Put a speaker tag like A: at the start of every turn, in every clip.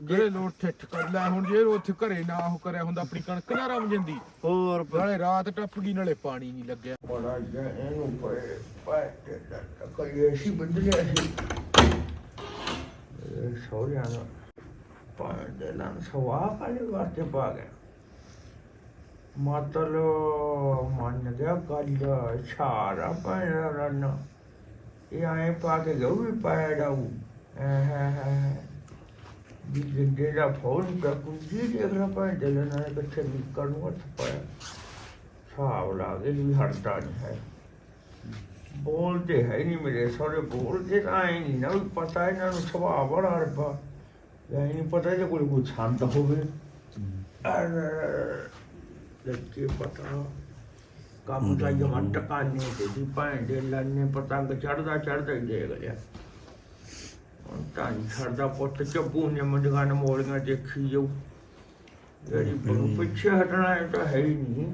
A: ਜਿਹੜੇ ਲੋਟ ਠਿੱਠ ਕਰ ਲੈ ਹੁਣ ਜੇ ਉੱਥੇ ਘਰੇ ਨਾ ਉਹ ਕਰਿਆ ਹੁੰਦਾ ਆਪਣੀ ਕਣਕ ਨਾ ਰਮ ਜਾਂਦੀ।
B: ਹੋਰ
A: ਨਾਲੇ ਰਾਤ ਟੱਪ ਗਈ ਨਾਲੇ ਪਾਣੀ ਨਹੀਂ ਲੱਗਿਆ।
B: ਬੜਾ ਜਿਹਾ ਇਹਨੂੰ ਪਏ ਪਏ ਦਾ ਪਾਣ ਦੇ ਲਾਂ ਸਵਾ ਕਾਲੇ ਵਾਸਤੇ ਪਾ ਗਿਆ? ਮਤਲਬ ਮੰਨ ਗਿਆ ਗੱਲ ਛਾਰਾ ਪਾਇਆ ਰਨ। ਇਹ ਆਏ ਪਾ ਕੇ ਗਉ ਵੀ ਪਾਇਆ ਡਾਉ ਹਾਂ ਹਾਂ ਹਾਂ। ਵੀ ਜਿੰਦੇ ਦਾ ਕੁੰਜੀ ਦੇਖ ਲਾ ਪਾਇਆ ਦੇ ਲੈਣਾ ਕਿੱਥੇ ਨਿਕਲ ਨੂੰ ਹੱਥ ਪਾਇਆ। ਹਿਸਾਬ ਲਾ ਕੇ ਵੀ ਹਟਦਾ ਨਹੀਂ ਹੈ। ਬੋਲਦੇ ਹੈ ਨਹੀਂ ਮੇਰੇ ਸਾਰੇ ਬੋਲਦੇ ਤਾਂ ਨਹੀਂ ਨਾ ਪਤਾ ਇਹਨਾਂ ਨੂੰ ਸੁਭਾਅ ਬੜਾ ਰਬਾ ਐ ਨਹੀਂ ਪਤਾ ਜੇ ਕੋਈ ਕੋਈ ਛੰਦ ਹੋਵੇ। ਅਰ ਲੱਗੇ ਪਤਾ। ਕੰਮ ਦਾ ਜਮਾ ਟਕਾਨੇ ਤੇ ਦੀ ਭੈਣ ਦੇ ਲੰਨੇ ਪਤੰਗ ਚੜਦਾ ਚੜਦਾ ਹੀ ਦੇਖ ਲਿਆ। ਨੀ ਛੱਡਦਾ ਪੁੱਤ ਚੱਬੂ ਨੇ ਮੰਡਗਾਂ ਮੋਲੀਆਂ ਦੇਖੀ ਜਾਊ। ਜਿਹੜੀ ਬਰੂ ਪਿੱਛੇ ਹਟਣਾ ਇਹ ਤਾਂ ਹੈ ਹੀ ਨਹੀਂ।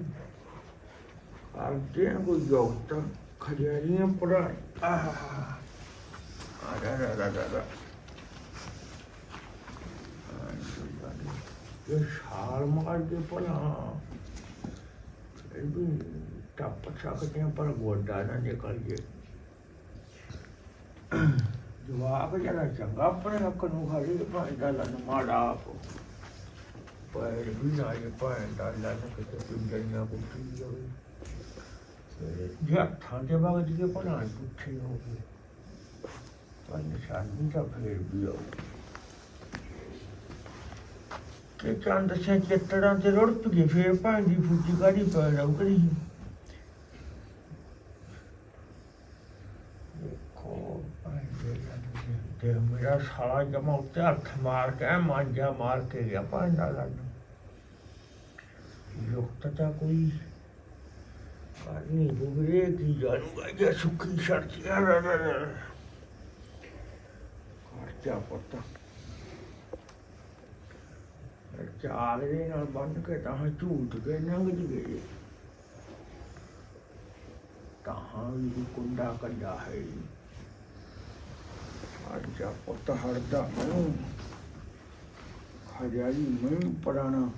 B: ਕਰਦੇ ਆ ਕੋਈ ਯੋਗਤਾ? ਖੜਿਆਰੀਆਂ ਪੜਾ ਆਹ। ਆ ਰਾ ਰਾ ਰਾ ਰਾ ਰਾ ਇਹ ਛਾਲ ਮਾਰ ਕੇ ਭਲਾ। ਇਹ ਵੀ ਟੱਪ ਸਕਦੇ ਆ ਪਰ ਗੋਡਾ ਨਾ ਨਿਕਲ ਜੇ। ਜਵਾਬ ਜਰਾ ਚੰਗਾ, ਆਪਣੇ ਹੱਕ ਨੂੰ ਖਾਲੀ ਭਾਈ ਦਾ ਲਨ ਮਾੜਾ ਆਪ। ਪਰ ਵੀ ਨਾ ਇਹ ਭਾਈ ਦਾ ਲਨ ਕਿਤੇ ਪਿੰਡਾਂ ਕੁੱਤੀ ਜਾਵੇ ਜੇ ਹੱਥਾਂ ਦੇ ਬਾਗ ਜੀ ਭਲਾ ਪੁੱਛੇ ਹੋ ਗਏ ਨਿਸ਼ਾਨੀ ਤਾਂ ਫੇਰ ਵੀ ਆਉ ਕਿ ਚੰਦ ਸੇ ਚਿੱਤੜਾਂ ਤੇ ਰੁੜਪ ਗਏ ਫੇਰ ਭਾਂ ਦੀ ਫੁੱਟੀ ਕਾੜੀ ਪੈ ਜਾਉ ਕਰੀ। ਦੇਖੋ ਤੇ ਮੇਰਾ ਸਾਲਾ ਜਮਾ ਉੱਤੇ ਹੱਥ ਮਾਰ ਕੇ ਮਾਂਜਾ ਮਾਰ ਕੇ ਗਿਆ ਭਾਂ ਦਾ ਯੁਕਤ ਤਾਂ ਕੋਈ ਕਰਨੀ ਬੁਗਰੇ ਕੀ ਜਾਣੂਗਾ ਜੇ ਸੁੱਕੀ ਸੜਕ ਰ ਰ ਰ ਖਰਚਾ ਪਤਾ। ਚਾਲ ਦੇ ਨਾਲ ਬੰਨ ਕੇ ਤਾਂ ਝੂਠ ਕੇ ਨੰਗ ਗਏ ਤਾਂ ਵੀ ਕੁੰਡਾ ਕੰਡਾ ਹੈ ਖਰਚਾ ਪਤਾ ਹਰਦਾ ਮੈਂ ਖਜਾਈ ਮੈਂ ਪੜਾਣਾ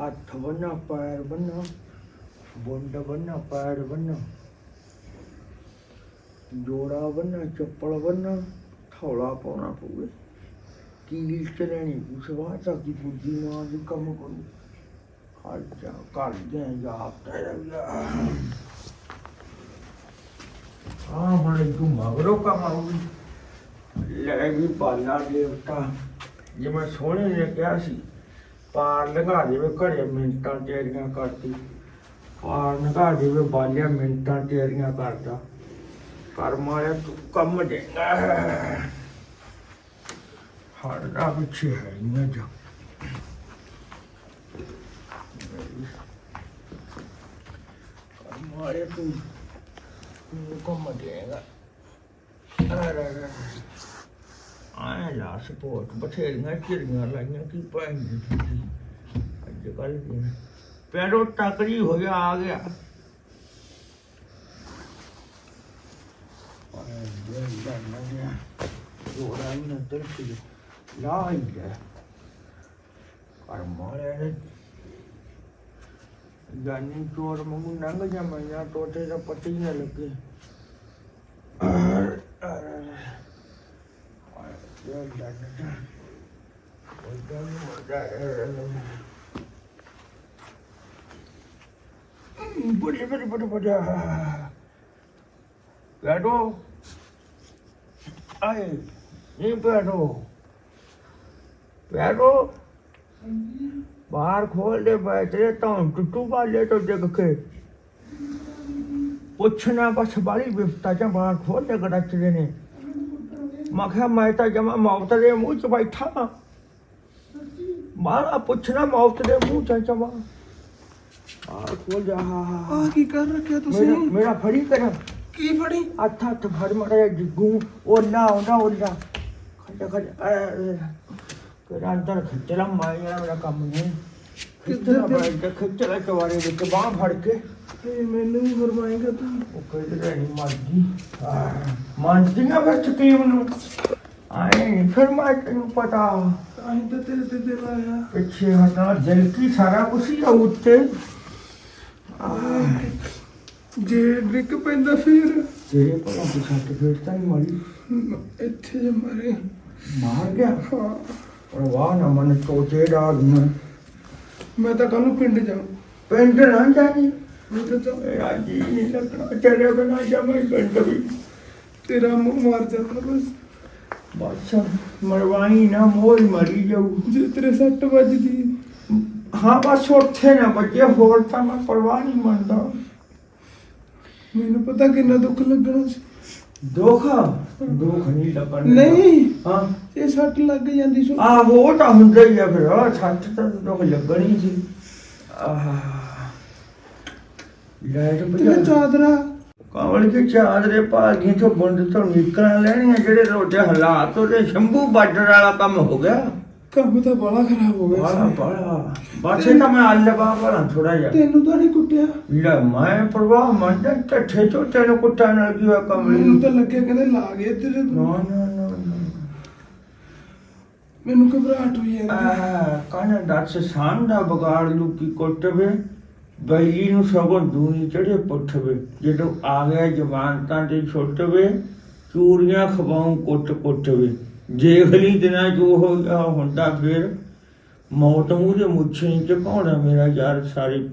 B: ਹੱਥ ਬੰਨਾ ਪੈਰ ਬੰਨਾ ਬੁੰਡ ਬੰਨਾ ਪੈਰ ਬੰਨਾ ਜੋੜਾ ਬੰਨਾ ਚੱਪਲ ਬੰਨਾ ਥੌਲਾ ਪਾਉਣਾ ਪਊਗਾ। ਕੀ ਚ ਲੈਣੀ ਪੁੱਛਵਾ ਤਾਂ ਕੀ ਪੁੱਜੀ ਮਾਂ ਦੀ ਕੰਮ ਕਰੂ। ਖਰਚਾ ਕਰ ਦੇ ਜਾ ਤੇਰਾ ਆ ਬੜੇ ਤੂੰ ਮਗਰੋਂ ਕਮਾਉਗੀ ਲੈ ਵੀ ਬਾਲਾ ਦੇਵਤਾ ਜਿਵੇਂ ਸੋਹਣੇ ਨੇ ਕਿਹਾ ਸੀ ਪਾਰ ਲਗਾ ਦੇਵੇ ਘਰੇ ਮਿੰਟਾਂ ਤੇਰੀਆਂ ਕਰਦੀ ਪਾਰ ਲਗਾ ਦੇਵੇ ਬਾਲਿਆ ਮਿੰਟਾਂ ਤੇਰੀਆਂ ਕਰਦਾ ਪਰ ਮਾਇਆ ਤੂੰ ਕੰਮ ਦੇਗਾ ਹੜਦਾ ਪਿੱਛੇ ਹੈ ਨਾ ਜਾ ਤੂੰ ਤੂੰ ਕੰਮ ਦੇਗਾ ਅਰੇ ਆਇਆ ਲਾ ਸਪੋਰਟ ਬਥੇਰੀਆਂ ਚਿੜੀਆਂ ਲਾਈਆਂ ਕੀ ਪਾਏਂਗੀ ਅੱਜ ਕੱਲ ਦੀ ਪੈਰੋ ਹੋ ਗਿਆ ਆ ਗਿਆ ਜੋੜਾ ਹੀ ਨਾ ਤਰਫੀ ਲਾ ਹੀ ਗਿਆ ਜਾਨੀ ਚੋਰ ਮੰਗੂ ਨੰਗ ਜਾ ਮੈਂ ਟੋਟੇ ਦਾ ਪਤੀ ਨਾ ਲੱਗੇ। ਅਰ ਅਰ ਬੜੀ ਬੜੀ ਬੜੀ ਬੜੀ। ਬੈਠੋ ਆਏ ਨਹੀਂ ਬੈਠੋ ਬੈਠੋ ਬਾਹਰ ਖੋਲ ਦੇ ਬੈਠੇ ਤਾਂ ਟੁੱਟੂ ਵਾਲੇ ਤੋਂ ਦੇਖ ਕੇ। ਪੁੱਛਣਾ ਬਸ ਬਾਲੀ ਵਿਫਤਾ ਜਾਂ ਬਾਹਰ ਖੋਲ ਦੇ ਗੜਚਦੇ ਨੇ। ਮੈਂ ਕਿਹਾ ਮੈਂ ਤਾਂ ਜਮਾ ਮੌਤ ਦੇ ਮੂੰਹ ਚ ਬੈਠਾ। ਮਾਰਾ ਪੁੱਛਣਾ ਮੌਤ ਦੇ ਮੂੰਹ ਚ ਜਮਾ। ਆ ਖੋਲ ਜਾ। ਹਾਂ ਹਾਂ ਹਾਂ।
C: ਆ ਕੀ ਕਰ ਰੱਖਿਆ ਤੁਸੀਂ?
B: ਮੇਰਾ ਫੜੀ ਕਰ।
C: ਕੀ ਫੜੀ?
B: ਹੱਥ ਹੱਥ ਫੜ ਮੜਾ ਜਿੱਗੂ ਓਲਾ ਆਉਂਦਾ ਓਲਾ। ਖੜ ਖੜ ਕਰ ਅੰਦਰ ਖਿੱਚਲਾ ਮਾਇਆ ਮੇਰਾ ਕੰਮ ਨਹੀਂ। ਕਿੱਧਰ ਬੈਠ ਖਿੱਚਲਾ ਕਵਾਰੇ ਵਿੱਚ ਬਾਹ ਫੜ ਕੇ।
C: ਤੇ ਮੈਨੂੰ ਵੀ ਫਰਮਾਏਗਾ ਤੂੰ।
B: ਉਹ ਕਹਿੰਦੇ ਨਹੀਂ ਮਰਦੀ ਮੰਨਦੀਆਂ ਵਿੱਚ ਕੀ ਮੈਨੂੰ ਆਏ ਫਿਰ ਮੈਂ ਤੈਨੂੰ ਪਤਾ
C: ਆਹੀਂ ਤਾਂ ਤੇਰੇ ਤੇ ਦਿਲ ਆਇਆ।
B: ਪਿੱਛੇ ਹਟਾ ਦਿਲ ਕੀ ਸਾਰਾ ਕੁਛ ਹੀ ਆ ਉੱਤੇ।
C: ਜੇ ਡਿੱਗ ਪੈਂਦਾ ਫਿਰ?
B: ਤੇਰੇ ਕੋਲ ਕੋਈ ਸਰਟੀਫਿਕੇਟ ਤਾਂ ਨਹੀਂ ਮળી
C: ਇੱਥੇ ਜੇ ਮਾਰੇ।
B: ਮਾਰ ਗਿਆ?
C: ਹਾਂ।
B: ਪਰ ਵਾਹ ਨਾ ਮਨ ਟੋਟੇ ਡਾਗ ਮੈਂ
C: ਮੈਂ ਤਾਂ ਕੱਲ ਨੂੰ ਪਿੰਡ ਜਾਉਂ
B: ਪਿੰਡ ਨਾ ਜਾਣੀ
C: ਮੈਂ ਤਾਂ।
B: ਮੇਰਾ ਜੀ ਨਹੀਂ ਲੱਗਣਾ ਤੇਰੇ ਬਿਨਾ ਜਮੇ ਪਿੰਡ ਵੀ।
C: ਤੇਰਾ ਮੂੰਹ ਮਾਰ ਜਾਂਦਾ ਬਸ।
B: ਬਸ ਮਰਵਾਈ ਨਾ ਮੋਰ ਮਰੀ ਜਾਊ।
C: ਜੇ ਤੇਰੇ ਸੱਟ ਵੱਜਦੀ।
B: ਹਾਂ ਬਸ ਉੱਥੇ ਨਾ ਬੱਜੇ ਹੋਰ ਤਾਂ ਮੈਂ ਪਰਵਾਹ ਨਹੀਂ ਮੰਨਦਾ।
C: ਮੈਨੂੰ ਪਤਾ ਕਿੰਨਾ ਦੁੱਖ ਲੱਗਣਾ ਸੀ।
B: ਦੁੱਖ? ਦੁੱਖ ਨਹੀਂ ਲੱਗਣਾ
C: ਨਹੀਂ।
B: ਹਾਂ।
C: ਇਹ ਸੱਟ ਲੱਗ ਜਾਂਦੀ ਸੋ।
B: ਆਹੋ ਉਹ ਤਾਂ ਹੁੰਦਾ ਹੀ ਆ ਫਿਰ। ਆਹ ਸੱਚ ਤਾਂ ਦੁੱਖ ਲੱਗਣੀ ਸੀ। ਆਹ ਲਾਈਟ
C: ਤੇਰਾ
B: ਬਜਾ
C: ਚਾਦਰਾ।
B: ਕਮਲ ਕੇ ਚਾਦਰੇ ਭਾਗੀਆਂ ਤੋਂ ਬੁੰਦ ਤੋਂ ਨਿਕਲਾਂ ਲੈਣੀਆਂ ਜਿਹੜੇ ਰੋਟੇ ਹਾਲਾਤ ਉਹਦੇ ਸ਼ੰਭੂ ਬਾਰਡਰ ਵਾਲਾ ਕੰਮ ਹੋ ਗਿਆ।
C: ਕੰਮ ਤਾਂ ਬੜਾ ਖਰਾਬ ਹੋ ਗਿਆ
B: ਬੜਾ
C: ਸੀ।
B: ਇਹ ਤਾਂ ਮੈਂ ਅੱਲ ਬਾਬਾ ਥੋੜਾ ਜਿਹਾ।
C: ਤੈਨੂੰ ਤਾਂ ਨਹੀਂ ਕੁੱਟਿਆ?
B: ਲੈ ਮੈਂ ਪ੍ਰਵਾਹ ਮੰਨਦਾ ਟੱਠੇ ਚੋਂ ਤੈਨੂੰ ਕੁੱਟਾ ਨਾਲ ਕੀ ਹੋਇਆ ਕਮਲੀ
C: ਮੈਨੂੰ
B: ਨੂੰ
C: ਤਾਂ ਲੱਗਿਆ ਕਹਿੰਦੇ ਲਾ ਗਏ ਤੇਰੇ ਤੋਂ।
B: ਨਾ ਨਾ।
C: ਮੈਨੂੰ ਘਬਰਾਹਟ ਹੋਈ ਜਾਂਦੀ
B: ਆ ਦੱਸ, ਸਾਨ ਬਗਾੜ ਲੂ ਕੀ ਬੈਲੀ ਨੂੰ ਸਗੋਂ ਦੂਨੀ ਚੜੇ ਪੁੱਠਵੇ। ਜਦੋਂ ਆ ਗਿਆ ਜਵਾਨਤਾਂ ਤੇ ਛੁੱਟਵੇ, ਚੂੜੀਆਂ ਖਵਾਉਂ ਕੁੱਟ ਕੁੱਟਵੇ। ਜੇਖਲੀ ਦਿਨਾਂ ਜੋ ਹੋ ਗਿਆ ਹੁੰਦਾ ਫੇਰ। ਮੌਤ ਮੂਹਰੇ ਮੁੱਛੇ ਚ ਮੇਰਾ ਯਾਰ? ਸਾਰੇ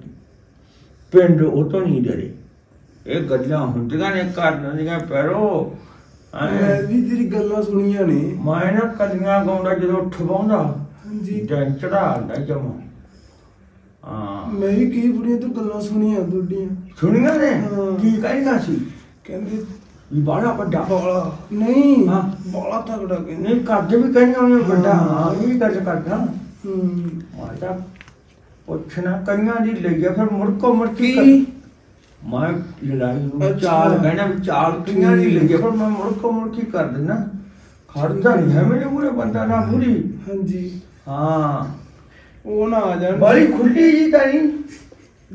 B: ਪਿੰਡ ਉਹ ਤੋਂ ਨਹੀਂ ਡਰੇ। ਇਹ ਗੱਲਾਂ ਹੁੰਦੀਆਂ ਨੇ ਕਰਨ ਦੀਆਂ ਪੈਰੋ।
C: ਮੈਂ ਵੀ ਤੇਰੀ ਗੱਲਾਂ ਸੁਣੀਆਂ ਨੇ।
B: ਮੈਂ ਨਾ ਕਲੀਆਂ ਗਾਉਂਦਾ ਜਦੋਂ ਉੱਠ ਪਾਉਂਦਾ
C: ਹਾਂਜੀ।
B: ਦਿਨ ਚੜਾਉਂਦਾ ਜਮਾ। ਹਾਂ।
C: ਮੈਂ ਵੀ ਕਈ ਬੁੜੀਆਂ ਤੋਂ ਗੱਲਾਂ ਸੁਣੀਆਂ ਤੁਹਾਡੀਆਂ।
B: ਸੁਣੀਆਂ ਨੇ?
C: ਹਾਂ।
B: ਕੀ ਕਹਿੰਦਾ ਸੀ?
C: ਕਹਿੰਦੇ
B: ਵੀ ਬਾੜਾ ਵੱਡਾ।
C: ਬਾਲਾ ਨਹੀਂ
B: ਹਾਂ।
C: ਬਾਲਾ ਤਗੜਾ ਕਹਿੰਦੇ।
B: ਨਹੀਂ ਕਰਦੇ ਵੀ ਕਹਿੰਦੇ ਉਹਨੇ ਵੱਡਾ।
C: ਹਾਂ।
B: ਇਹ ਗੱਲ ਕਰਦਾ।
C: ਹੂੰ।
B: ਮਾਤਾ ਪੁੱਛਣਾ ਕਈਆਂ ਦੀ ਲੱਗਿਆ ਫਿਰ ਮੁੜਕੋ ਮੁੜਕੀ
C: ਕੀ
B: ਮੈਂ ਲੜਾਈ ਨੂੰ
C: ਅੱਛਾ।
B: ਚਾਲ ਕਹਿਣਾ ਵੀ ਚਾਲ ਕਈਆਂ ਦੀ ਲੱਗਿਆ ਪਰ ਮੈਂ ਮੁੜਕੋ ਮੁੜਕੀ ਕਰ ਦਿੰਦਾ। ਖੜਦਾ ਨਹੀਂ ਹੈ। ਮੇਰੇ ਮੂਰੇ ਬੰਦਾ ਨਾ ਮੂਰੀ
C: ਹਾਂਜੀ।
B: ਹਾਂ।
C: ਉਹ ਨਾ ਆ ਜਾਣ।
B: ਬੜੀ ਖੁੱਲੀ ਜੀ ਤਾਂ ਨਹੀਂ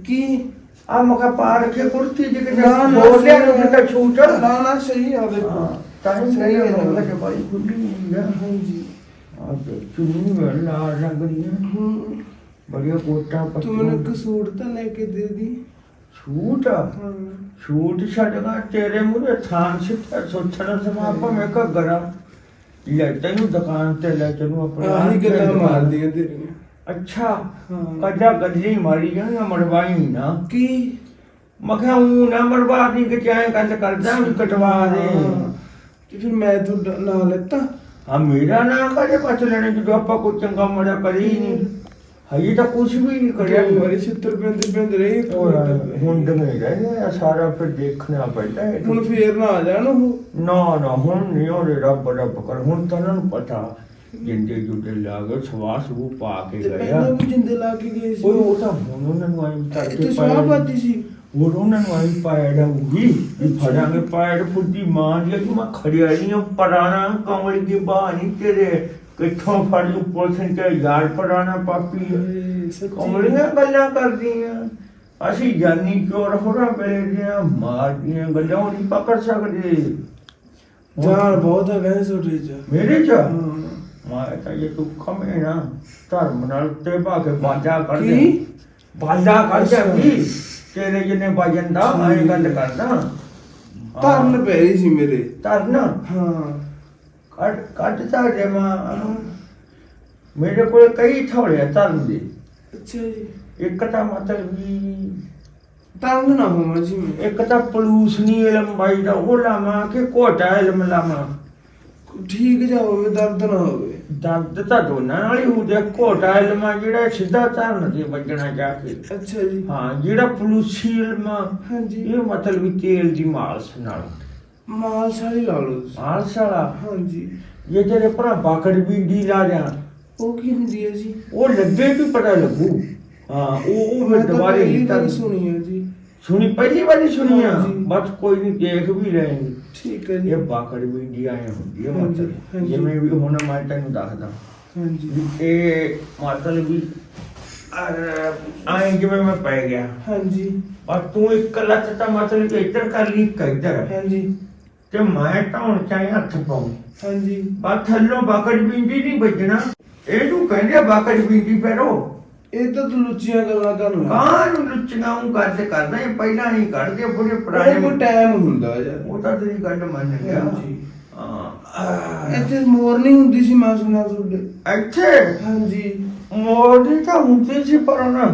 C: ਕੀ?
B: ਆ ਮਗਾ ਪਾ ਰੱਖੇ ਕੁਰਤੀ ਜੀ ਕਿ ਬੋਲਿਆ ਨੂੰ ਤਾਂ ਛੂਟ।
C: ਨਾ ਨਾ ਸਹੀ ਆ
B: ਹਾਂ ਤਾਂ ਹੀ
C: ਸਹੀ
B: ਸਹੀ
C: ਆ।
B: ਹੈ ਕਿ ਬੜੀ ਖੁੱਲੀ ਜੀ ਆ।
C: ਹਾਂਜੀ।
B: ਆ ਤੇ ਚੁੰਨੀ ਵੇਲ ਲਾਲ ਰੰਗ ਦੀਆਂ।
C: ਹੂੰ।
B: ਬੜੀਆਂ ਕੋਟਾਂ
C: ਤੂੰ ਮੈਨੂੰ
B: ਪੱਤੀਆਂ
C: ਇੱਕ ਸੂਟ ਤਾਂ ਲੈ ਕੇ ਦੇ ਦੀ।
B: ਛੂਟ ਛੂਟ ਛੱਡਗਾ ਤੇਰੇ ਮੂਰੇ ਥਾਨ ਸਿੱਟਾ ਸੋਚਣਾ ਸਮਾ ਭਾਵੇਂ ਘੱਗਰਾ ਲੈ ਤੈਨੂੰ ਦੁਕਾਨ ਤੇ ਲੈ ਤੈਨੂੰ ਆਪਣੇ
C: ਆਹੀ ਗੱਲਾਂ ਮਾਰਦੀਆਂ ਤੇਰੀਆਂ।
B: ਅੱਛਾ ਕੱਜਾ ਗੱਲੀ ਮਾਰੀ ਜਾਣਾ ਮਰਵਾਈ ਨਾ?
C: ਕੀ?
B: ਮੈਂ ਕਿਹਾ ਉਹ ਨਾ ਮਰਵਾ ਦੀ ਕਿ ਚਾਹੇ ਗੱਲ ਕਰਦਾ ਵੀ ਕਟਵਾ ਦੇ।
C: ਤੇ ਫਿਰ ਮੈਂ ਤੁਹਾਡਾ ਨਾਂ ਲੈਤਾ।
B: ਹਾਂ ਮੇਰਾ ਨਾਮ ਕਦੇ ਪਛ ਲੈਣੇ ਜਦੋਂ ਆਪਾਂ ਕੋਈ ਚੰਗਾ ਮੜਾ ਕਰੀ ਨਹੀਂ ਹਜੇ ਤਾਂ ਕੁਝ ਵੀ ਨਹੀਂ ਕਰਿਆ।
C: ਵਾਰੀ ਛਿੱਤਰ ਪੈਂਦੇ ਪੈਂਦੇ ਰਹੇ
B: ਉਹ ਹੁਣ ਡੰਗੇ ਰਹੇ ਆ ਸਾਰਾ ਫਿਰ ਦੇਖਣਾ ਪੈਂਦਾ ਹੈ
C: ਹੁਣ ਫੇਰ ਨਾ ਆ ਜਾਣ ਉਹ।
B: ਨਾ ਨਾ ਹੁਣ ਨਹੀਂ ਉਹਦੇ ਰੱਬ ਰੱਬ ਕਰ ਹੁਣ ਤਾਂ ਉਹਨਾਂ ਨੂੰ ਪਤਾ ਜਿੰਦੇ ਜੁਦੇ ਲਾ ਗਏ ਸਵਾਸ ਉਹ ਪਾ ਕੇ
C: ਤੇ
B: ਗਿਆ
C: ਪਹਿਲਾਂ ਵੀ ਜਿੰਦੇ ਲਾ ਕੇ ਗਏ ਸੀ।
B: ਉਹ ਉਹ ਤਾਂ ਹੁਣ ਉਹਨਾਂ ਨੂੰ ਆਈ
C: ਤੇ ਸਵਾਹ ਪਾਤੀ ਸੀ।
B: ਉਹ ਉਹਨਾਂ ਨੂੰ ਆਈ ਪਾਇੜਾ ਉਹੀ ਵੀ ਫੜਾਂਗੇ ਪਾਇੜ ਫੁੱਦੀ ਮਾਂ ਦੀ ਕਿ ਮੈਂ ਖੜਿਆ ਨਹੀਂ ਉਹ ਪਰਾਣਾ ਕਮਲ ਦੀ ਬਾਹ ਨਹੀਂ ਤੇਰੇ ਕਿੱਥੋਂ ਫੜ ਲੂ? ਪੁਲਿਸ ਨੇ ਕਿਹਾ ਯਾਰ ਪਰਾਣਾ ਪਾਪੀ। ਕਮਲੀਆਂ ਗੱਲਾਂ ਕਰਦੀਆਂ। ਅਸੀਂ ਜਾਨੀ ਚੋਰ ਹੋਰਾਂ ਵੇਲੇ ਦੀਆਂ ਮਾਰਦੀਆਂ ਗੱਲਾਂ ਉਹ ਨਹੀਂ ਪਕੜ ਸਕਦੇ।
C: ਜਾਨ ਬਹੁਤ ਹੈ ਵੈਸੇ ਛੋਟੇ ਚ।
B: ਮੇਰੇ ਚ। ਮੈਂ ਤਾਂ ਇਹ ਤੂੰ ਖਮੇ ਨਾ। ਧਰਮ ਨਾਲ ਤੇ ਭਾਗੇ ਬਾਜਾ ਕਰ ਦੇ
C: ਕੀ?
B: ਬਾਜਾ ਕਰ
C: ਅੱਛਾ।
B: ਵੀ ਤੇਰੇ ਜਿਹਨੇ ਬਾਜਨ ਦਾ ਮੈਂ ਗੱਲ ਕਰਦਾ।
C: ਧਰਨ ਪੈ ਰਹੀ ਸੀ ਮੇਰੇ।
B: ਧਰਨ?
C: ਹਾਂ।
B: ਕੱਟ ਕੱਟ ਤਾਂ ਜੇ ਮਾਂ। ਮੇਰੇ ਕੋਲ ਕਈ ਥੋੜੇ ਆ ਧਰਨ ਦੇ।
C: ਅੱਛਾ ਜੀ।
B: ਇੱਕ ਤਾਂ ਮਤਲਬ ਵੀ
C: ਤੰਗ ਨਾ ਹੋਵਾਂ ਜੀ। ਮੈਂ
B: ਇੱਕ ਤਾਂ ਪਲੂਸ ਨਹੀਂ ਇਲਮ ਬਾਈ ਦਾ ਉਹ ਲਾਵਾਂ ਕਿ ਕੋਟਾ ਇਲਮ ਲਾਵਾਂ।
C: ਠੀਕ ਜਾ ਹੋਵੇ ਦਰਦ ਨਾ ਹੋਵੇ।
B: ਦਰਦ ਤਾਂ ਦੋਨਾਂ ਨਾਲ ਹੀ ਹੁੰਦੇ ਕੋਟਾ ਇਲਮ ਜਿਹੜਾ ਸਿੱਧਾ ਧਰਨ ਤੇ ਵੱਜਣਾ ਜਾ ਕੇ।
C: ਅੱਛਾ ਜੀ।
B: ਹਾਂ ਜਿਹੜਾ ਪਲੂਸੀ ਇਲਮ
C: ਹਾਂਜੀ।
B: ਇਹ ਮਤਲਬ ਵੀ ਤੇਲ ਦੀ ਮਾਲਸ਼ ਨਾਲ।
C: ਮਾਲ ਸਾਰੀ ਲਾ ਲਓ ਤੁਸੀਂ।
B: ਮਾਲਸ਼ ਵਾਲਾ
C: ਹਾਂਜੀ।
B: ਇਹ ਤੇਰੇ ਭਰਾ ਬਾਕੜ ਵੀ ਡੀ ਲਾ ਰਿਆ
C: ਉਹ ਕੀ ਹੁੰਦੀ ਹੈ ਜੀ?
B: ਉਹ ਲੱਗੇ ਵੀ ਪਤਾ ਲੱਗੂ। ਹਾਂ ਉਹ ਉਹ
C: ਮੈਂ
B: ਦੁਬਾਰੇ
C: ਪਹਿਲੀ
B: ਤਾਂ
C: ਸੁਣੀ ਹੈ ਜੀ।
B: ਸੁਣੀ ਪਹਿਲੀ ਵਾਰੀ ਸੁਣੀ ਆ। ਬਸ ਕੋਈ ਨਹੀਂ ਦੇਖ ਵੀ ਰਹੇ ਨੇ।
C: ਠੀਕ ਹੈ ਜੀ।
B: ਇਹ ਬਾਕੜ ਵੀ ਜੀ ਆਏ ਹੁੰਦੀ ਹੈ ਮਤਲਬ। ਜਿਵੇਂ ਵੀ ਹੁਣ ਮੈਂ ਤੈਨੂੰ ਦੱਸਦਾ।
C: ਹਾਂਜੀ।
B: ਇਹ ਮਤਲਬ ਵੀ ਆਏ ਜਿਵੇਂ ਮੈਂ ਪੈ ਗਿਆ।
C: ਹਾਂਜੀ।
B: ਪਰ ਤੂੰ ਇੱਕ ਲੱਤ ਤਾਂ ਮਤਲਬ ਇੱਧਰ ਕਰ ਲਈ ਇੱਕ ਇੱਧਰ।
C: ਹਾਂਜੀ।
B: ਤੇ ਮੈਂ ਢਾਉਣ ਚਾਹੇ ਹੱਥ ਪਾਉਂ
C: ਹਾਂਜੀ।
B: ਬਸ ਥੱਲੋਂ ਬਾਕੜ ਬਿੰਦੀ ਨਹੀਂ ਵੱਜਣਾ। ਇਹਨੂੰ ਕਹਿੰਦੇ ਬਾਕੜ ਬਿੰਦੀ ਪੈਰੋ
C: ਇਹ ਤਾਂ ਤੂੰ ਲੁੱਚੀਆਂ ਗੱਲਾਂ ਕਰਨ ਲੱਗ
B: ਕਾਂ ਨੂੰ ਲੁੱਚੀਆਂ ਉਹ ਗੱਲ ਕਰਦਾ ਇਹ ਪਹਿਲਾਂ ਹੀ ਕੱਢਦੇ ਬੁੜੇ
C: ਉਹ
B: ਪੁਰਾਣੇ
C: ਕੋਈ ਟਾਈਮ ਹੁੰਦਾ ਯਾਰ।
B: ਉਹ ਤਾਂ ਤੇਰੀ ਗੱਲ ਮੰਨ ਗਿਆ।
C: ਹਾਂਜੀ।
B: ਹਾਂ।
C: ਇੱਥੇ ਮੋਰ ਨਹੀਂ ਹੁੰਦੀ ਸੀ ਮੈਂ ਸੁਣਿਆ ਤੁਹਾਡੇ।
B: ਇੱਥੇ?
C: ਹਾਂਜੀ।
B: ਮੋਦੀ ਤਾਂ ਹੁੰਦੀ ਸੀ ਪਰ ਨਾ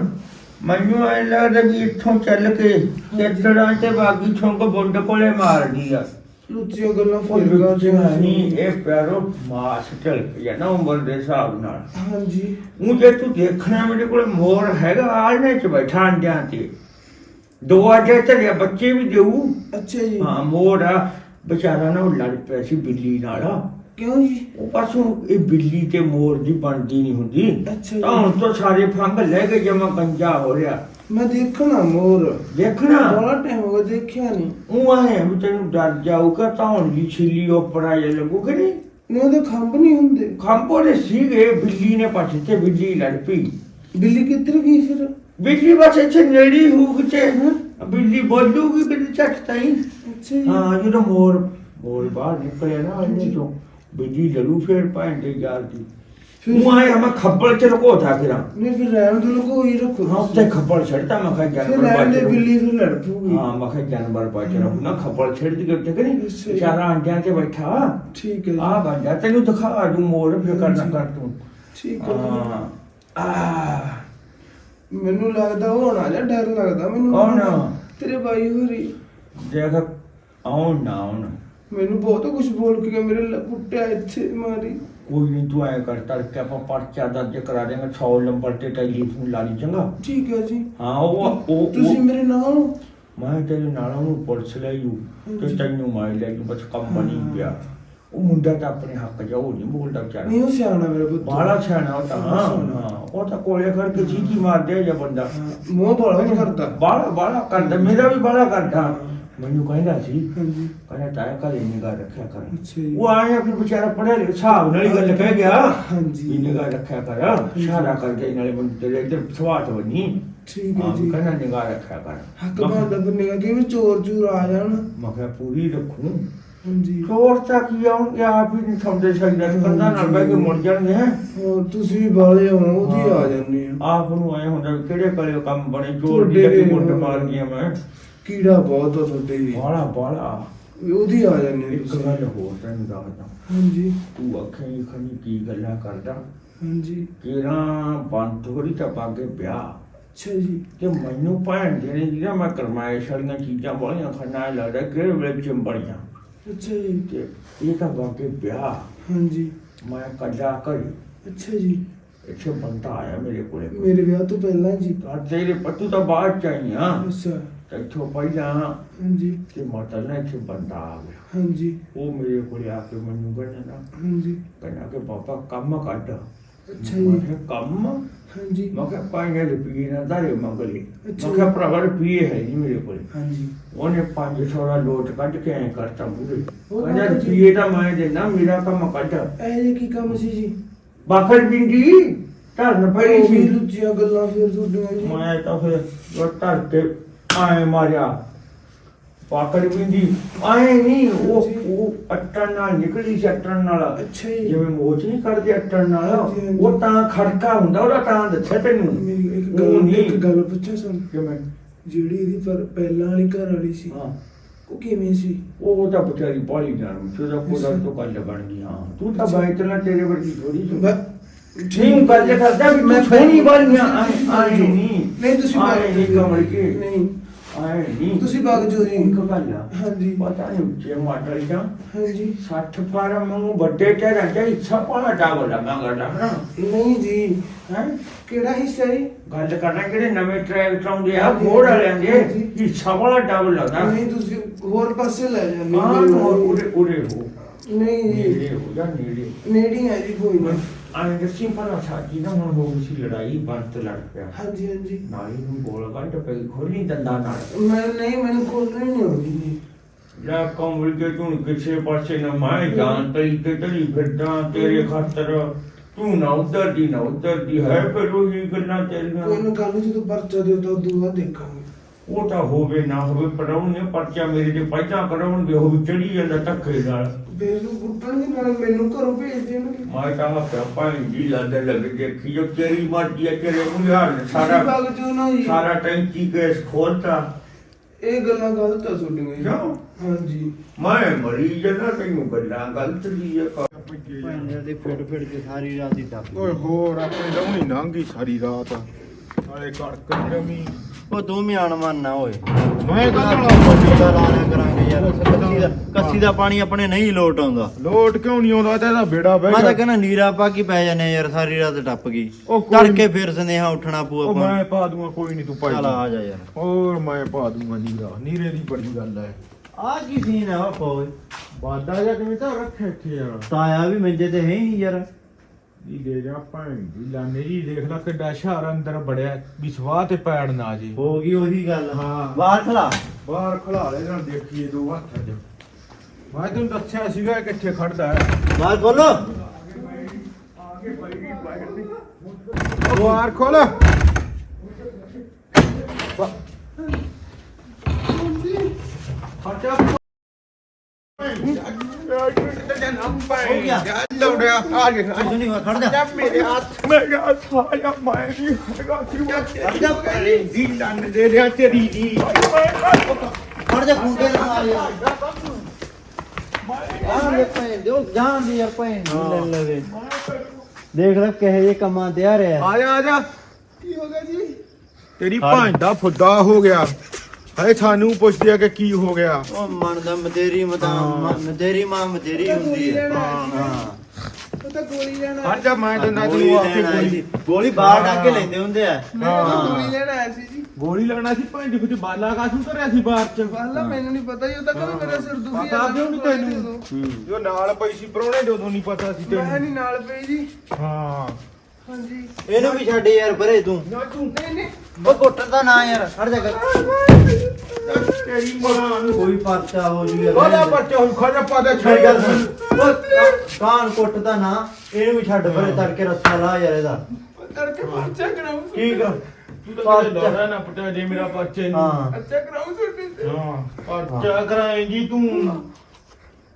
B: ਮੈਨੂੰ ਐ ਲੱਗਦਾ ਵੀ ਇੱਥੋਂ ਚੱਲ ਕੇ ਚੱਤੜਾਂ ਤੇ ਬਾਗੀ ਛੁੰਕ ਬੁੰਡ ਕੋਲੇ ਮਾਰਦੀ ਆ।
C: ਲੁੱਚੀਆਂ ਗੱਲਾਂ ਫਿਰ ਗਾ
B: ਨਹੀਂ? ਇਹ ਪਿਆਰੋ ਮਾਸ ਚੱਲ ਪਿਆ ਨਾ ਉਮਰ ਦੇ ਹਿਸਾਬ ਨਾਲ।
C: ਹਾਂਜੀ।
B: ਉਹ ਜੇ ਤੂੰ ਦੇਖਣਾ ਮੇਰੇ ਕੋਲ ਮੋਰ ਹੈਗਾ ਆਲਣੇ ਚ ਬੈਠਾ ਅੰਡਿਆਂ ਤੇ। ਦੋ ਆਜੇ ਤੇ ਬੱਚੇ ਵੀ ਦੇਊ।
C: ਅੱਛਾ ਜੀ।
B: ਹਾਂ ਮੋਰ ਆ। ਵਿਚਾਰਾ ਨਾ ਉਹ ਲੜ ਪਿਆ ਸੀ ਬਿੱਲੀ ਨਾਲ।
C: ਕਿਉਂ ਜੀ?
B: ਉਹ ਪਾਸੋਂ ਇਹ ਬਿੱਲੀ ਤੇ ਮੋਰ ਦੀ ਬਣਦੀ ਨਹੀਂ ਹੁੰਦੀ।
C: ਅੱਛਾ ਜੀ।
B: ਤਾਂ ਹੁਣ ਤੋਂ ਸਾਰੇ ਫੰਗ ਲੈ ਕੇ ਜਮਾ ਗੰਜਾ ਹੋ ਰਿਹਾ।
C: ਮੈਂ ਦੇਖਣਾ ਮੋਰ।
B: ਦੇਖਣਾ
C: ਬੜਾ ਟਾਈਮ ਹੋ ਗਿਆ ਦੇਖਿਆ ਨਹੀਂ।
B: ਉਹ ਆਏ ਵੀ ਤੈਨੂੰ ਡਰ ਜਾਊਗਾ ਤਾਂ ਹੁਣ ਦੀ ਛਿੱਲੀ ਉੱਪਰ ਜੇ ਲੱਗੂ ਕਿ ਨਹੀਂ?
C: ਨਹੀਂ ਉਹਦੇ ਖੰਭ ਨਹੀਂ ਹੁੰਦੇ।
B: ਖੰਭੋ ਦੇ ਸੀਗੇ ਬਿੱਲੀ ਨੇ ਪਾਸੇ ਤੇ ਬਿੱਲੀ ਲੜ ਪਈ।
C: ਬਿੱਲੀ ਕਿੱਧਰ ਗਈ ਫਿਰ?
B: ਬਿੱਲੀ ਬਸ ਇੱਥੇ ਨੇੜੀ ਹੂਕ ਤੇ ਬਿੱਲੀ ਬੋਲੂਗੀ ਬਿੱਲੀ ਝੱਟ ਤਾਈ।
C: ਅੱਛਾ ਜੀ।
B: ਹਾਂ ਜਦੋਂ ਮੋਰ ਮੋਰ ਬਾਹਰ ਨਿਕਲਿਆ ਨਾ ਅੰਨੇ ਚੋਂ ਬਿੱਲੀ ਲੜੂ ਫੇਰ ਦੇ ਯਾਰ ਦੀ ਉਹ ਆਏ ਮੈਂ ਖੱਬਲ ਚ ਲੁਕੋਤਾ ਫਿਰਾਂ
C: ਨਹੀਂ ਫਿਰ ਰਹਿਣ ਦੋ ਲੋਕੋ ਹੀ ਰੱਖੋ
B: ਹਾਂ ਉੱਤੇ ਖੱਬਲ ਛੱਡਤਾ ਮੈਂ ਕਿਹਾ
C: ਫਿਰ
B: ਜਾਨਵਰ
C: ਰਹਿਣ ਦੇ। ਬਿੱਲੀ ਫਿਰ ਲੜ ਪੂਗੀ
B: ਹਾਂ ਮੈਂ ਕਿਹਾ ਜਾਨਵਰ ਬਚ ਰਹੂ ਨਾ ਖੱਬਲ ਛੱਡ ਦੀ ਉੱਤੇ ਕਿ ਨਹੀਂ?
C: ਜੀ।
B: ਵਿਚਾਰਾ ਅੰਡਿਆਂ ਤੇ ਬੈਠਾ।
C: ਠੀਕ ਹੈ ਜੀ।
B: ਆ ਬੰਦਾ ਤੈਨੂੰ ਦਿਖਾ ਦੂੰ ਮੋਰ ਫੇਰ ਕਰਨਾ ਕਰ ਤੂੰ।
C: ਠੀਕ ਹੈ ਜੀ।
B: ਹਾਂ। ਆ
C: ਮੈਨੂੰ ਲੱਗਦਾ ਉਹ ਹੋਣਾ ਜਾਂ ਡਰ ਲੱਗਦਾ ਮੈਨੂੰ।
B: ਕੌਣ?
C: ਤੇਰੇ ਬਾਈ ਹੋਰੀ।
B: ਦੇਖ ਆਉਣ ਨਾ ਆਉਣ।
C: ਮੈਨੂੰ ਬਹੁਤ ਕੁਝ ਬੋਲ ਕੇ ਮੇਰੇ ਲ- ਕੁੱਟਿਆ ਇੱਥੇ ਮਾਰੀ।
B: ਕੋਈ ਨਹੀਂ ਤੂੰ ਐ ਕਰ ਤੜਕੇ ਆਪਾਂ ਪਰਚਾ ਦਰਜ ਕਰਾ ਦੇਂਗੇ 100 ਨੰਬਰ ਤੇ ਟੈਲੀਫੋਨ ਲਾ ਲਈ ਚੰਗਾ।
C: ਠੀਕ ਹੈ ਜੀ।
B: ਹਾਂ ਉਹ ਉਹ
C: ਤੁਸੀਂ ਮੇਰੇ ਨਾਲ? ਹੋ?
B: ਮੈਂ ਤੇਰੇ ਨਾਲ ਉਹਨੂੰ ਪੁਲਿਸ ਲੈ ਜੂ ਤੇ। ਤੈਨੂੰ ਮੈਂ ਲੈ ਜੂ ਬਸ ਕੰਮ ਬਣੀ ਪਿਆ। ਉਹ ਮੁੰਡਾ ਤਾਂ ਆਪਣੇ ਹੱਕ ਜਾ ਉਹ ਨਹੀਂ ਬੋਲਦਾ ਵਿਚਾਰਾ।
C: ਨਹੀਂ ਉਹ ਸਿਆਣਾ ਮੇਰਾ ਪੁੱਤ।
B: ਬਾਲਾ ਸਿਆਣਾ ਉਹ ਤਾਂ ਹਾਂ ਉਹ ਤਾਂ ਕੋਲੇ ਕਰਕੇ ਚੀਕੀ ਮਾਰਦੇ ਜਾਂ ਬੰਦਾ।
C: ਮੋਹ ਬੜਾ ਨਹੀਂ ਕਰਦਾ
B: ਬਾਲਾ ਬਾਲਾ ਕਰਦਾ ਮੇਰਾ ਵੀ ਬਾਲਾ ਕਰਦਾ। ਮੈਨੂੰ ਕਹਿੰਦਾ ਸੀ
C: ਹਾਂਜੀ।
B: ਕਹਿੰਦਾ ਤਾਇਆ ਘਰੇ ਨਿਗਾਹ ਰੱਖਿਆ ਕਰ।
C: ਅੱਛਾ ਜੀ।
B: ਉਹ ਆਇਆ ਫਿਰ ਵਿਚਾਰਾ ਪੜਿਆ ਲਿਖਿਆ ਹਿਸਾਬ ਨਾਲ ਹੀ ਗੱਲ ਕਹਿ ਗਿਆ।
C: ਹਾਂਜੀ।
B: ਵੀ ਨਿਗਾਹ ਰੱਖਿਆ ਕਰ ਇਸ਼ਾਰਾ ਕਰਕੇ ਨਾਲੇ ਬੰਦੇ ਤੇਰੇ ਇੱਧਰ ਸਵਾਤ ਬਣੀ
C: ਠੀਕ ਹੈ ਜੀ।
B: ਕਹਿੰਦਾ ਨਿਗਾਹ ਰੱਖਿਆ ਕਰ।
C: ਹੱਕ
B: ਮੈਂ
C: ਫਿਰ ਨਿਕਾ ਕਿ ਵੀ ਚੋਰ ਚੂਰ ਆ ਜਾਣ।
B: ਮੈਂ ਕਿਹਾ ਪੂਰੀ ਰੱਖੂ।
C: ਹਾਂਜੀ।
B: ਚੋਰ ਤਾਂ ਕੀ ਆਉਣਗੇ ਆਪ ਹੀ ਨਹੀਂ ਸਮਝੇ ਸਕਦਾ ਕੰਦਾ ਨਾਲ ਬਹਿ ਕੇ ਮੁੜ ਜਾਣਗੇ
C: ਹੋਰ ਤੁਸੀਂ ਵੀ ਬਾਲੇ ਹੋ ਉਹਦੀ। ਆ ਜਾਂਦੇ ਆ।
B: ਆਪ ਨੂੰ ਆਏ ਹੁੰਦਾ ਵੀ ਕਿਹੜੇ ਕਲੇ ਕੰਮ ਬਣੇ ਚੋਰ ਦੀ
C: ਤੁਹਾਡੇ
B: ਲੱਗੀ ਮੁੰਡ
C: ਹਾਂ।
B: ਮਾਰ ਗਿਆ ਮੈਂ।
C: ਕੀੜਾ ਬਹੁਤ ਆ ਤੁਹਾਡੇ ਵੀ।
B: ਬਾਲਾ ਬਾਲਾ
C: ਉਹਦੀ ਆ ਜਾਂਦੇ
B: ਇੱਕ
C: ਤੁਸੀਂ।
B: ਗੱਲ ਹੋਰ ਤੈਨੂੰ ਦੱਸਦਾ।
C: ਹਾਂਜੀ।
B: ਤੂੰ ਅੱਖਾਂ ਹੀ ਖਣੀ ਕੀ ਗੱਲਾਂ ਕਰਦਾ?
C: ਹਾਂਜੀ।
B: ਕਿਰਾਂ ਬੰਦ ਹੋਰੀ ਤਾਂ ਬਾਗੇ ਵਿਆਹ।
C: ਅੱਛਾ ਜੀ।
B: ਤੇ ਮੈਨੂੰ ਭੈਣ ਦੇ ਨੇ ਜਿਹੜਾ ਮੈਂ ਕਰਮਾਇਸ਼ ਵਾਲੀਆਂ ਚੀਜ਼ਾਂ ਬੜੀਆਂ ਖਾਣਾ ਲੱਗਦਾ ਕਿਹੜੇ ਵੇਲੇ ਚੰਬੜੀਆਂ।
C: ਅੱਛਾ ਜੀ।
B: ਤੇ ਇਹ ਤਾਂ ਬਾਗੇ ਵਿਆਹ।
C: ਹਾਂਜੀ।
B: ਮੈਂ ਕੱਢਾ ਕਰੀ
C: ਅੱਛਾ ਜੀ।
B: ਇੱਥੇ ਬੰਦਾ ਆਇਆ ਮੇਰੇ ਕੋਲੇ।
C: ਮੇਰੇ ਵਿਆਹ ਤੋਂ ਪਹਿਲਾਂ ਜੀ।
B: ਤਾਂ ਤੇਰੇ ਪੱਤੂ ਤਾਂ ਬਾਅਦ ਚ ਆਈ ਆ।
C: ਅੱਛਾ।
B: ਇੱਥੋਂ ਪਹਿਲਾਂ
C: ਹਾਂਜੀ।
B: ਤੇ ਮਤਲਬ ਨਾ ਇੱਥੇ ਬੰਦਾ ਆ ਗਿਆ।
C: ਹਾਂਜੀ।
B: ਉਹ ਮੇਰੇ ਕੋਲੇ ਆ ਕੇ ਮੈਨੂੰ ਕਹਿੰਦਾ ਨਾ
C: ਹਾਂਜੀ।
B: ਕਹਿੰਦਾ ਕਿ ਪਾਪਾ ਕੰਮ ਕੱਢ।
C: ਅੱਛਾ
B: ਮੈਂ
C: ਜੀ।
B: ਕਿਹਾ ਕੰਮ?
C: ਹਾਂਜੀ।
B: ਮੈਂ ਕਿਹਾ ਪਾਈਆਂ ਰੁਪਈਏ ਨਾ ਧਾਰੇ ਮੰਗਲੇ।
C: ਅੱਛਾ।
B: ਮੈਂ ਕਿਹਾ ਭਰਾਵਾ ਰੁਪਈਏ ਹੈ ਨਹੀਂ ਮੇਰੇ ਕੋਲੇ।
C: ਹਾਂਜੀ।
B: ਉਹਨੇ 500 ਦਾ ਲੋਟ ਕੱਢ ਕੇ ਐ ਕਰਤਾ ਮੂਰੇ
C: ਉਹ
B: ਕਹਿੰਦਾ
C: ਜੀ।
B: ਰੁਪਈਏ ਤਾਂ ਮੈਂ ਦੇਣਾ ਮੇਰਾ ਕੰਮ ਕੱਢ।
C: ਇਹ ਜੇ ਕੀ ਕੰਮ ਸੀ ਜੀ?
B: ਬਾਖਰ ਬਿੰਦੀ ਧਰਨ ਪਈ
C: ਉਹ ਵੀ
B: ਸੀ
C: ਗੱਲਾਂ ਫਿਰ ਤੁਹਾਡੀਆਂ ਜੀ।
B: ਮੈਂ ਤਾਂ ਫਿਰ ਉਹ ਧਰ ਕੇ ਆਏ ਮਾਰਿਆ। ਬਾਖਰ ਬਿੰਦੀ ਆਏ ਨਹੀਂ ਉਹ ਉਹ ਅੱਟਣ ਨਾਲ ਨਿਕਲੀ ਸੀ ਅੱਟਣ ਨਾਲ।
C: ਅੱਛਾ ਜੀ।
B: ਜਿਵੇਂ ਮੋਚ ਨਹੀਂ ਕਰਦੇ ਅੱਟਣ ਨਾਲ। ਉਹ ਤਾਂ ਖੜਕਾ ਹੁੰਦਾ ਉਹਦਾ ਤਾਂ ਦੱਸਿਆ ਤੈਨੂੰ।
C: ਮੇਰੀ ਇੱਕ
B: ਉਹ
C: ਗੱਲ
B: ਨਹੀਂ।
C: ਇੱਕ ਗੱਲ ਪੁੱਛਾਂ ਸੁਣ
B: ਕਿਵੇਂ
C: ਜਿਹੜੀ ਇਹਦੀ ਪਰ ਪਹਿਲਾਂ ਵਾਲੀ ਘਰ ਵਾਲੀ ਸੀ
B: ਹਾਂ।
C: ਉਹ ਕਿਵੇਂ ਸੀ?
B: ਉਹ ਤਾਂ ਵਿਚਾਰੀ ਪਾਲੀ ਜਾਣ ਉਹਦਾ ਕੋਦਾ ਤੋਂ ਗੱਲ ਬਣ ਗਈ ਹਾਂ। ਤੂੰ ਤਾਂ ਬਾਈ ਤੇਰਾ ਵਰਗੀ ਥੋੜੀ
C: ਮੈਂ-
B: ਠੀਕ ਗੱਲ ਕਰਦਾ ਵੀ ਮੈਂ ਸੋਹਣੀ ਵਾਲੀਆਂ ਆਏ ਨਹੀਂ।
C: ਨਹੀਂ ਤੁਸੀਂ
B: ਨਹੀਂ ਕਮਲ ਕੇ।
C: ਨਹੀਂ।
B: ਨਹੀਂ
C: ਤੁਸੀਂ ਬਾਗ ਜੋ ਜੀ।
B: ਇੱਕ ਗੱਲ ਆ
C: ਹਾਂਜੀ।
B: ਪਤਾ ਨਹੀਂ ਉੱਚੇ ਮਾਡਲ ਜਾਂ
C: ਹਾਂਜੀ।
B: 60 ਫਾਰਮ ਨੂੰ ਵੱਡੇ ਟਹਿਰਾਂ ਚ ਇੱਛਾ ਪਾਣਾ ਡਾਵਲ ਲਗਾਂਗਾ ਡਾਕਣਾ
C: ਨਹੀਂ ਜੀ।
B: ਹੈ?
C: ਕਿਹੜਾ ਹਿੱਸਾ ਹੈ
B: ਗੱਲ ਕਰਨਾ ਕਿਹੜੇ ਨਵੇਂ ਟਰੈਕਟਰ ਆਉਂਦੇ ਆ
C: ਹਾਂਜੀ,
B: ਮੋੜ ਵਾਲਿਆਂ ਦੇ
C: ਹਾਂਜੀ।
B: ਵਾਲਾ ਡਾਵਲ ਲਗਾ
C: ਨਹੀਂ ਤੁਸੀਂ ਹੋਰ ਪਾਸੇ ਲੈ ਜਾਂਦੇ ਹੋ
B: ਹਾਂ
C: ਮੈਨੂੰ।
B: ਉਰੇ ਉਰੇ ਹੋ।
C: ਨਹੀਂ ਜੀ।
B: ਨੇੜੇ ਹੋ ਜਾ ਨੇੜੇ?
C: ਨੇੜੀ ਹੈ ਜੀ ਕੋਈ ਨਾ।
B: ਆਂ ਦੱਸੀ ਪਰ ਸਾਡੀ ਨਾ ਹੁਣ ਹੋ ਗਈ ਸੀ ਲੜਾਈ ਬੰਤ ਲੜ ਪਿਆ।
C: ਹਾਂਜੀ ਹਾਂਜੀ।
B: ਨਾਲੀ ਨੂੰ ਗੋਲ ਕੱਢ ਪਈ ਖੋਲੀ ਦੰਦਾਂ ਨਾਲ
C: ਮੈਂ ਨਹੀਂ ਮੈਨੂੰ ਕੋਲ ਨਹੀਂ ਆਉਂਦੀ
B: ਲੈ ਕਮਲ ਕੇ ਤੂੰ ਕਿਸੇ ਪਾਸੇ ਨਾ ਮੈਂ ਜਾਣ ਤਈ ਤੇ ਫਿਰਦਾ ਤੇਰੇ ਖਾਤਰ। ਤੂੰ ਨਾ ਉਧਰ ਦੀ ਨਾ ਉਧਰ ਦੀ ਹੈ ਫਿਰ ਉਹੀ ਗੱਲਾਂ ਤੇਰੀਆਂ।
C: ਕੋਈ ਨਾ ਕੱਲ ਜਦੋਂ ਪਰਚਾ ਦੇ ਦੋ ਉਦੋਂ ਬਾਅਦ ਦੇਖਾਂਗੇ।
B: ਉਹ ਤਾਂ ਹੋਵੇ ਨਾ ਹੋਵੇ ਪੜਾਉਣੇ ਪਰਚਾ ਮੇਰੇ ਤੇ ਪਹਿਲਾਂ ਕਰਾਉਣਗੇ ਉਹ ਵੀ ਚੜੀ ਜਾਂਦਾ ਧੱਕੇ ਨਾਲ।
C: ਫੇਰ ਨੂੰ ਕੁੱਟਣਗੇ ਨਾਲੇ ਮੈਨੂੰ ਘਰੋਂ ਭੇਜ ਦੇਣਗੇ।
B: ਮੈਂ ਤਾਂ ਹੱਥਾਂ ਭਾਈ ਜੀ ਲੱਗ ਲੱਗ ਦੇਖੀ ਜੋ ਤੇਰੀ ਮਰਜ਼ੀ ਹੈ ਤੇਰੇ ਮੁਹਾਰ ਨੇ ਸਾਰਾ
C: ਸਾਰਾ ਬਗ ਜੋ ਨਾ ਜੀ।
B: ਸਾਰਾ ਟੈਂਕੀ ਕੇਸ ਖੋਲਤਾ।
C: ਇਹ ਗੱਲਾਂ ਗਲਤ ਆ ਜੀ।
B: ਕਿਉਂ?
C: ਹਾਂਜੀ।
B: ਮੈਂ ਮਰੀ ਜਨਾ ਤੈਨੂੰ ਗੱਲਾਂ ਗਲਤ ਦੀ ਹੈ
D: ਭਾਂਡੇ ਦੇ ਫਿੜ ਫਿੜ ਕੇ ਸਾਰੀ ਰਾਤ ਦੀ ਟੱਪ
A: ਓਏ ਹੋਰ ਆਪਣੇ ਲਾਉਣੀ ਲੰਘੀ ਸਾਰੀ ਰਾਤ। ਨਾਲੇ ਕਣਕ ਜਮੀ।
D: ਉਹ ਤੂੰ ਵੀ ਅਣਮਨ ਨਾ ਓਏ।
A: ਮੈਂ ਕਹਣਾ
D: ਦਾ ਲਾਣਾ ਕਰਾਂਗੇ ਯਾਰ। ਕੱਸੀ ਦਾ ਕੱਸੀ ਦਾ ਪਾਣੀ ਆਪਣੇ ਨਹੀਂ ਲੋਟ ਆਉਂਦਾ।
A: ਲੋਟ ਕਿਉਂ ਨਹੀਂ ਆਉਂਦਾ? ਤੇ ਇਹਦਾ ਬੇੜਾ ਬਹਿ
D: ਮੈਂ ਤਾਂ
A: ਗਿਆ।
D: ਕਹਿੰਦਾ ਨੀਰਾ ਪਾ ਕੇ ਪੈ ਜਾਂਦੇ ਯਾਰ ਸਾਰੀ ਰਾਤ ਟੱਪ ਗਈ।
A: ਉਹ ਕੋਈ
D: ਤੜਕੇ ਫਿਰ ਸੰਦੇਹਾ ਉੱਠਣਾ
A: ਉਹ
D: ਆਪਾਂ।
A: ਮੈਂ ਪਾ ਦੂੰਗਾ ਕੋਈ ਨਹੀਂ ਤੂੰ ਭਾਈ
D: ਚਲ ਆ ਜਾ ਯਾਰ।
A: ਹੋਰ ਮੈਂ ਪਾ ਦੂੰਗਾ ਨੀਰਾ। ਨੀਰੇ ਦੀ ਬੜੀ ਗੱਲ ਹੈ।
D: ਆ ਕੀ ਸੀਨ ਆ ਓਏ?
A: ਬਾਦਾ ਜਾਂ ਕਿਵੇਂ ਤਾਂ ਰੱਖੇ ਇੱਥੇ ਯਾਰ।
D: ਤਾਇਆ ਵੀ ਮੰਜੇ ਤੇ ਹੈ ਹੀ ਨਹੀਂ ਯਾਰ।
A: ਇਹ ਦੇ ਜਾ ਭੈਣ ਦੀ ਲਾਨੇ ਜੀ ਦੇਖ ਲੈ ਕਿੱਡਾ ਸ਼ਹਾਰ ਅੰਦਰ ਬੜਿਆ ਵੀ ਸਵਾਹ ਤੇ ਪੈੜ ਨਾ ਜੀ।
D: ਹੋ ਗਈ ਉਹੀ ਗੱਲ।
A: ਹਾਂ।
D: ਬਾਹਰ ਖਲਾ।
A: ਬਾਹਰ ਖਲਾ ਲੈ ਨਾ ਦੇਖੀਏ ਦੋ ਹੱਥ ਚ। ਮੈਂ ਤੈਨੂੰ ਦੱਸਿਆ ਸੀਗਾ ਕਿੱਥੇ ਖੜਦਾ ਹੈ।
D: ਬਾਹਰ ਖੋਲੋ।
A: ਬਾਹਰ ਖੋਲ ਖਰਚਾ
D: ਹੋ ਗਿਆ।
A: ਲੋੜਿਆ। ਆ ਗਿਆ
D: ਕੁਝ ਨਹੀਂ ਹੋਇਆ ਖੜ ਜਾ।
A: ਮੇਰੇ ਹੱਥ। ਮੈਂ ਗਿਆ ਸਾਇਆ ਮੈਂ ਨਹੀਂ ਹੈਗਾ
D: ਖੜ ਜਾ।
A: ਦੀ ਲੰਨ ਦੇ ਰਿਆ ਤੇਰੀ ਦੀ
D: ਖੜ ਜਾ ਖੁੰਡੇ ਨਾਲ ਆ ਯਾਰ। ਆ ਲੈ ਭੈਣ ਦਿਓ ਜਾਣ ਦੀ ਯਾਰ ਨੂੰ ਲੈ ਲਵੇ ਦੇਖ ਲੈ ਕਿਹੇ ਜੇ ਕੰਮਾਂ ਤੇ ਆ ਰਿਹਾ।
A: ਆ ਜਾ ਆ ਜਾ।
C: ਕੀ ਹੋ ਗਿਆ ਜੀ?
A: ਤੇਰੀ ਦਾ ਫੁੱਦਾ ਹੋ ਗਿਆ। ਹਏ ਸਾਨੂੰ ਪੁੱਛਦੇ ਆ ਕਿ ਕੀ ਹੋ ਗਿਆ
D: ਉਹ ਮਨ ਦਾ ਮਤੇਰੀ ਮਤਾ ਮਤੇਰੀ ਮਾਂ ਮਤੇਰੀ ਹੁੰਦੀ ਹੈ ਹਾਂ
C: ਉਹ ਤਾਂ ਗੋਲੀ ਲੈਣ
A: ਹਟ ਜਾ ਮੈਂ ਦਿੰਦਾ ਤੈਨੂੰ ਆਪੇ ਗੋਲੀ
D: ਬਾਹਰ ਢੱਕ ਕੇ ਲੈਂਦੇ ਹੁੰਦੇ ਆ
C: ਮੈਂ ਤਾਂ ਗੋਲੀ ਲੈਣ ਆਇਆ ਸੀ ਜੀ
A: ਗੋਲੀ ਲੈਣਾ ਸੀ ਭਾਂਜ ਕੁਝ ਬਾਲਾ ਕਾਸੂ ਕਰਿਆ ਸੀ ਬਾਹਰ ਚ
C: ਪਹਿਲਾਂ ਮੈਨੂੰ ਨਹੀਂ ਪਤਾ ਜੀ ਉਹ ਤਾਂ ਕਹਿੰਦਾ ਮੇਰਾ ਸਿਰ ਦੁਖੀ
A: ਪਤਾ ਕਿਉਂ ਨਹੀਂ ਤੈਨੂੰ ਜੋ ਨਾਲ ਪਈ ਸੀ ਪਰੋਣੇ ਜਦੋਂ ਨਹੀਂ ਪਤਾ ਸੀ
C: ਮੈਂ
A: ਤੈਨੂੰ
C: ਨਹੀਂ ਨਾਲ ਪਈ ਜੀ
A: ਹਾਂ
C: ਹਾਂਜੀ
D: ਇਹਨੂੰ ਵੀ ਛੱਡ ਯਾਰ ਪਰੇ ਤੂੰ
A: ਨਾ ਤੂੰ
C: ਨਹੀਂ ਨਹੀਂ
D: ਉਹ ਕੁੱਟਣ ਦਾ ਨਾ ਯਾਰ ਹਟ ਜਾ
A: ਤੇਰੀ ਮਾਂ ਨੂੰ।
D: ਕੋਈ ਪਰਚਾ ਹੋ ਜੂ ਯਾਰ
A: ਕਾਹਦਾ ਬੱਚਾ ਹੁਣ ਖਾਜਾ ਪਾਦਾ
D: ਛੱਡ
A: ਛੱਡ
D: ਗੱਲ ਸੁਣ ਉਹ ਕਾਨ ਕੁੱਟਦਾ ਨਾ ਇਹਨੂੰ ਵੀ ਛੱਡ ਪਰੇ ਤੜਕੇ ਰੱਸਾ ਲਾ ਯਾਰ ਇਹਦਾ।
C: ਤੜਕੇ ਪਰਚਾ ਕਰਾਉਂ
D: ਠੀਕ ਆ।
A: ਤੂੰ ਤਾਂ ਕਿਤੇ ਲੋੜਾ ਨਾ ਪਟਾ ਜੇ ਮੇਰਾ ਬੱਚੇ ਨੂੰ
D: ਹਾਂ।
C: ਅੱਛਾ ਕਰਾਉਂ ਛੋਟੇ ਤੇ?
A: ਹਾਂ ਪਰਚਾ ਕਰਾਏਂਗੀ ਤੂੰ।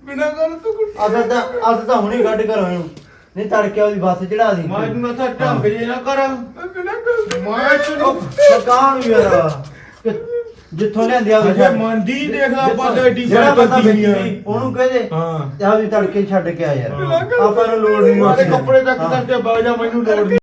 C: ਬਿਨਾ ਗੱਲ ਤੋਂ ਕੁੱਟ
D: ਅਸਲ ਤਾਂ ਅਸਲ ਤਾਂ ਹੁਣੇ ਕੱਢ ਕਰ ਨਹੀਂ ਤੜਕੇ ਉਹਦੀ ਬੱਸ ਚੜਾ ਦੀ।
A: ਮੈਂ ਤੂੰ ਨਾ ਢੰਗ ਜੇ ਨਾ ਕਰ।
C: ਬਿਨਾ ਗੱਲ ਤੋਂ
A: ਮੈਂ ਤੈਨੂੰ
D: ਸਰਕਾਰ ਯਾਰ। ਕਿ ਜਿੱਥੋਂ ਲਿਆਂਦੀ ਆ
A: ਅਜੇ ਮੰਦੀ ਦੇਖ ਲਾ ਆਪਾਂ ਤਾਂ ਏਡੀ
D: ਜਿਹੜਾ ਬੰਦਾ ਵੇਚੀ
A: ਆ।
D: ਨਹੀਂ, ਉਹਨੂੰ ਕਹਦੇ
A: ਹਾਂ
D: ਤੇ ਆਪਦੀ ਤੜਕੇ ਛੱਡ ਕੇ ਆ ਯਾਰ
A: ਹਾਂ।
D: ਆਪਾਂ ਨੂੰ ਲੋੜ ਨਹੀਂ
A: ਮਾਰੇ
D: ਮਾਸੀ।
A: ਕੱਪੜੇ ਤੱਕ
D: ਹਾਂ।
A: ਤੱਕ ਬਾਜਾ ਮੈਨੂੰ ਲੋੜ ਨਹੀਂ